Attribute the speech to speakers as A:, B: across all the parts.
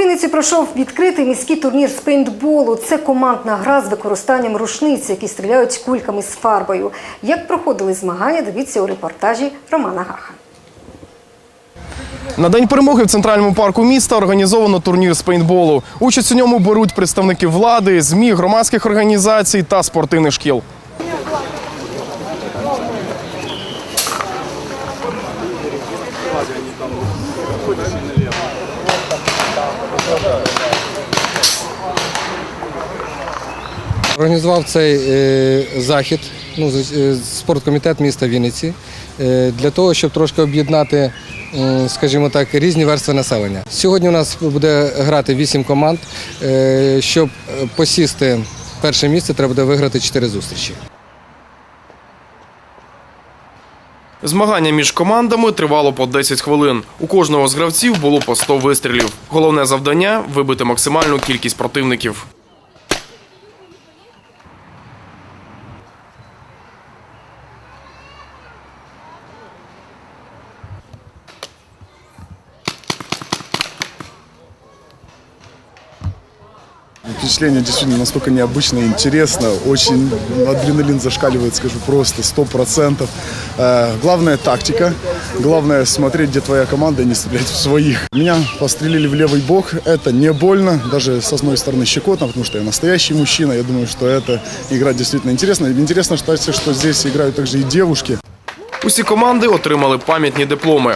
A: Вінниці пройшов відкритий міський турнір з пейнтболу. Це командна гра з використанням рушниць, які стріляють кульками з фарбою. Як проходили змагання, дивіться у репортажі Романа Гаха.
B: На день перемоги в центральному парку міста організовано турнір з пейнтболу. Участь у ньому беруть представники влади, змі, громадських організацій та спортивних шкіл.
C: Організував цей е, захід, ну, е, спорткомітет міста Вінниці, е, для того, щоб трошки об'єднати, скажімо так, різні верстви населення. Сьогодні у нас буде грати вісім команд. Щоб посісти перше місце, треба буде виграти чотири зустрічі.
B: Змагання між командами тривало по 10 хвилин. У кожного з гравців було по 100 вистрілів. Головне завдання вибити максимальну кількість противників.
D: Впечатление действительно настолько необычно, интересно, очень адреналин зашкаливает, скажу просто, сто процентов. Э, Главное тактика, главное смотреть, где твоя команда, и не стрелять в своих. Меня пострелили в левый бок, это не больно, даже с одной стороны щекотно, потому что я настоящий мужчина, я думаю, что эта игра действительно интересна. Интересно, кстати, что здесь играют также и девушки.
B: Усі команди отримали пам'ятні дипломи.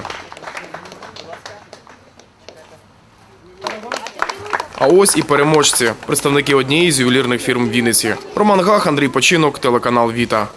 B: А ось і переможці, представники однієї з ювелірних фірм Вінниці. Роман Гах, Андрій Починок, телеканал Віта.